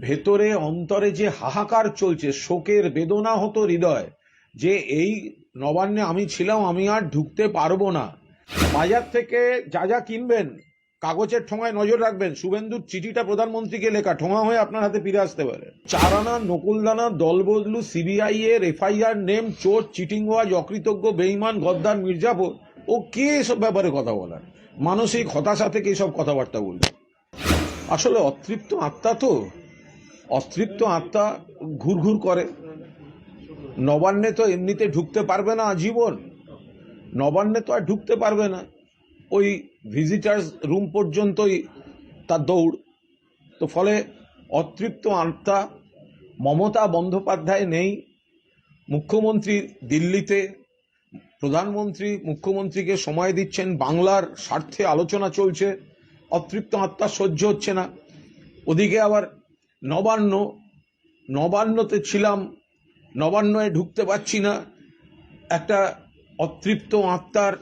ভেতরে, অন্তরে যে হাহাকার চলছে, শোকের বেদনা হতো হৃদয়, যে এই নবান্নে আমি ছিলাম, আমি আর ঢুকতে পারব না। বাজার থেকে যা যা কিনবেন, কাগজের ঠোঙায় নজর রাখবেন। শুভেন্দুর চিঠিটা প্রধানমন্ত্রীকে লেখা, ঠোঙা হয়ে আপনার হাতে ফিরে আসতে পারে। চারানা, নকুলদানা, দলবদলু, সিবিআই এর, এফআইআর নেম, চোর চিটিংওয়াজ অকৃতজ্ঞ বেইমান গদ্দার, মির্জাপুর। ও কে এসব ব্যাপারে কথা বলার? মানসিক হতাশা থেকে এসব কথাবার্তা বলবে আসলে অতৃপ্ত আত্মা তো। অতৃপ্ত আত্মা ঘুরঘুর করে। নবান্নে তো এমনিতে ঢুকতে পারবে না আজীবন। নবান্নে তো আর ঢুকতে পারবে না। ওই ভিজিটার্স রুম পর্যন্তই তার দৌড়। তো ফলে অতৃপ্ত আত্মা মমতা বন্দ্যোপাধ্যায় নেই। মুখ্যমন্ত্রী দিল্লিতে প্রধানমন্ত্রী মুখ্যমন্ত্রীকে সময় দিচ্ছেন। বাংলার স্বার্থে আলোচনা চলছে। অতৃপ্ত আত্মা সহ্য হচ্ছে না। ওদিকে আবার নবান্ন, নবান্নতে ছিলাম, নবান্নয়ে ঢুকতে পারছি না। একটা অতৃপ্ত আত্মার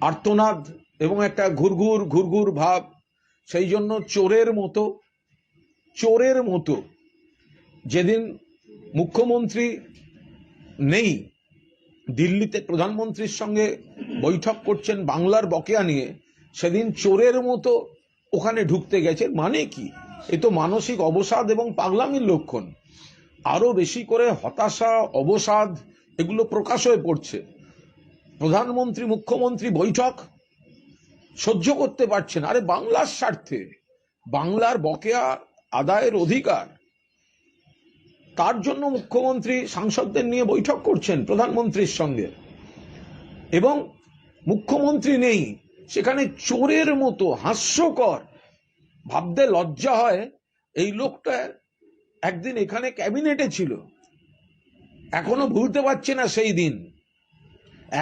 আর্তনাদ এবং একটা ঘুরঘুর ঘুরঘুর ভাব, সেই জন্য চোরের মতো চোরের মতো। যেদিন মুখ্যমন্ত্রী নেই, দিল্লিতে প্রধানমন্ত্রীর সঙ্গে বৈঠক করছেন বাংলার বকেয়া নিয়ে, সেদিন চোরের মতো ওখানে ঢুকতে গেছে মানে কি? এ তো মানসিক অবসাদ এবং পাগলামির লক্ষণ। আরও বেশি করে হতাশা, অবসাদ, এগুলো প্রকাশ হয়ে পড়ছে। প্রধানমন্ত্রী, মুখ্যমন্ত্রী বৈঠক সহ্য করতে পারছেন আরে বাংলার স্বার্থে, বাংলার বকেয়া আদায়ের অধিকার। তার জন্য মুখ্যমন্ত্রী সাংসদদের নিয়ে বৈঠক করছেন প্রধানমন্ত্রীর সঙ্গে? এবং মুখ্যমন্ত্রী নেই, সেখানে চোরের মতো, হাস্যকর ভাবতে লজ্জা হয়, এই লোকটা একদিন এখানে ক্যাবিনেটে ছিল। এখনও ভুলতে পারছে না সেই দিন।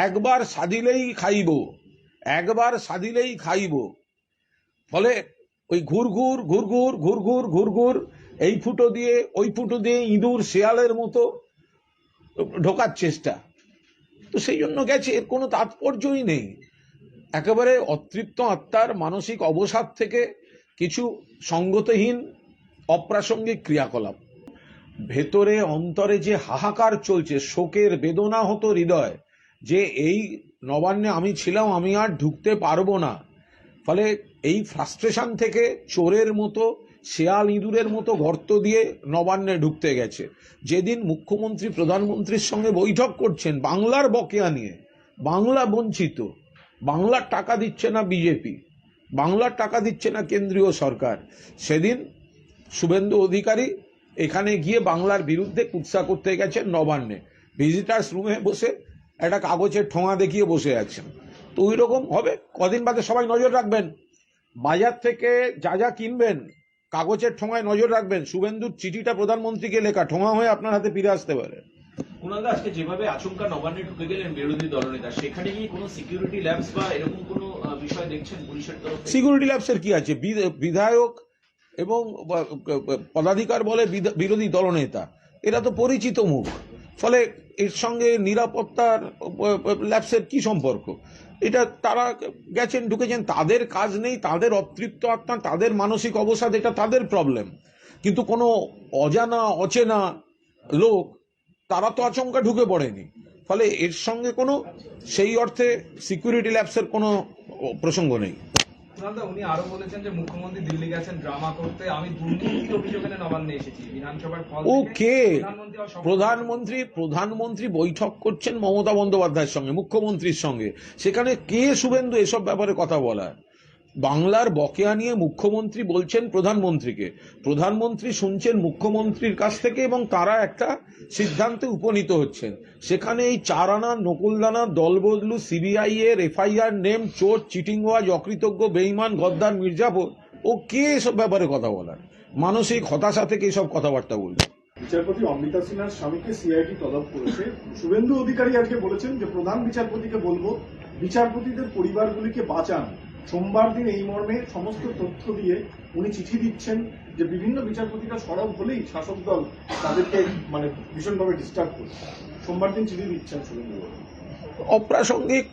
একবার সাদিলেই খাইব, একবার সাদিলেই খাইব। ফলে ওই ঘুরঘুর ঘুরঘুর ঘুরঘুর ঘুরঘুর এই ফুটো দিয়ে, ওই ফুটো দিয়ে ইঁদুর শেয়ালের মতো ঢোকার চেষ্টা। তো সেই জন্য গেছে, এর কোনো তাৎপর্যই নেই। একেবারে অতৃপ্ত আত্মার মানসিক অবসাদ থেকে কিছু সঙ্গতহীন, অপ্রাসঙ্গিক ক্রিয়াকলাপ। ভেতরে, অন্তরে যে হাহাকার চলছে, শোকের বেদনা হতো হৃদয় যে এই নবান্নে আমি ছিলাম, আমি আর ঢুকতে পারব না। ফলে এই ফ্রাস্ট্রেশন থেকে চোরের মতো, শেয়াল ইঁদুরের মতো গর্ত দিয়ে নবান্নে ঢুকতে গেছে। যেদিন মুখ্যমন্ত্রী, প্রধানমন্ত্রীর সঙ্গে বৈঠক করছেন, বাংলার বকেয়া নিয়ে, বাংলা বঞ্চিত বাংলার টাকা দিচ্ছে না বিজেপি। বাংলার টাকা দিচ্ছে না কেন্দ্রীয় সরকার। সেদিন শুভেন্দু অধিকারী এখানে গিয়ে বাংলার বিরুদ্ধে কুৎসা করতে গেছেন নবান্নে। ভিজিটার্স রুমে বসে একটা কাগজের ঠোঙা দেখিয়ে বসে আছেন। তো ওই রকম হবে, কদিন বাদে সবাই নজর রাখবেন। বাজার থেকে যা যা কিনবেন, কাগজের ঠোঙায় নজর রাখবেন। শুভেন্দুর চিঠিটা প্রধানমন্ত্রীকে লেখা, ঠোঙা হয়ে আপনার হাতে ফিরে আসতে পারে। আজকে যেভাবে আচমকা নবান্নে ঢুকে গেলেন বিরোধী দলনেতা, সেখানে কি কোনো সিকিউরিটি ল্যাবস বা এরকম কোনো সিকিউরিটি ল্যাবসের কি আছে? বিধ- বিধায়ক এবং পদাধিকার বলে বিরোধী দলনেতা। এরা তো পরিচিত মুখ। ফলে এর সঙ্গে নিরাপত্তার ল্যাবসের কি সম্পর্ক? এটা তারা গেছেন, ঢুকেছেন, তাদের কাজ নেই, তাদের অতৃপ্ত আত্মা, তাদের মানসিক অবসাদ, এটা তাদের প্রবলেম কিন্তু কোনো অজানা, অচেনা লোক, তারা তো আচমকা ঢুকে পড়েনি। ফলে এর সঙ্গে কোনো, সেই অর্থে সিকিউরিটি ল্যাবসের কোনো প্রসঙ্গ নেই। উনি আরও বলেছেন যে মুখ্যমন্ত্রী দিল্লি গেছেন ড্রামা করতে। আমি দুর্নীতির অভিযোগ এনে নবান্নে এসেছি। বিধানসভার ফল প্রধানমন্ত্রী প্রধানমন্ত্রী প্রধানমন্ত্রী বৈঠক করছেন মমতা বন্দ্যোপাধ্যায়ের সঙ্গে মুখ্যমন্ত্রীর সঙ্গে। সেখানে কে শুভেন্দু এসব ব্যাপারে কথা বলার? বাংলার বকেয়া নিয়ে মুখ্যমন্ত্রী বলছেন প্রধানমন্ত্রীকে। প্রধানমন্ত্রী শুনছেন মুখ্যমন্ত্রীর কাছ থেকে এবং তারা একটা সিদ্ধান্তে উপনীত হচ্ছেন। সেখানে এই চারানা, নকুলদানা, দলবদলু, সিবিআই এর, এফআইআর, নেম, চোর চিটিংওয়াজ অকৃতজ্ঞ বেইমান গদ্দার, মির্জাপুর, ও কে এসব ব্যাপারে কথা বলার? মানসিক হতাশা থেকে এসব কথাবার্তা বলবে বিচারপতি অমৃতা সিনহার স্বামীকে সিআইডি তলব করেছে। শুভেন্দু অধিকারী আজকে বলেছেন যে প্রধান বিচারপতিকে বলব, বিচারপতিদের পরিবারগুলিকে বাঁচান। সোমবার দিন এই মর্মে সমস্ত তথ্য দিয়ে উনি চিঠি দিচ্ছেন যে বিভিন্ন বিচারপতিরা সরব হলেই শাসক দল তাদেরকে মানে ভীষণভাবে ডিস্টার্ব করছে সোমবার দিন চিঠি দিচ্ছেন অপ্রাসঙ্গিক,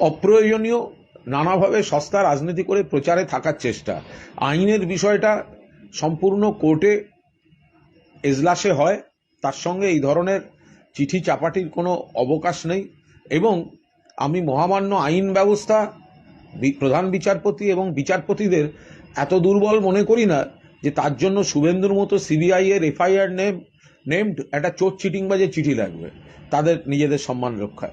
অপ্রয়োজনীয়, নানাভাবে সস্তা রাজনীতি করে প্রচারে থাকার চেষ্টা। আইনের বিষয়টা সম্পূর্ণ কোর্টে এজলাসে হয়, তার সঙ্গে এই ধরনের চিঠি চাপাটির কোনো অবকাশ নেই এবং আমি মহামান্য আইন ব্যবস্থা প্রধান বিচারপতি এবং বিচারপতিদের এত দুর্বল মনে করি না যে তার জন্য শুভেন্দুর মতো সিবিআই এর এফআইআর নেম নেমড একটা চোট চিটিংবাজের চিঠি লাগবে। তাদের নিজেদের সম্মান রক্ষায়।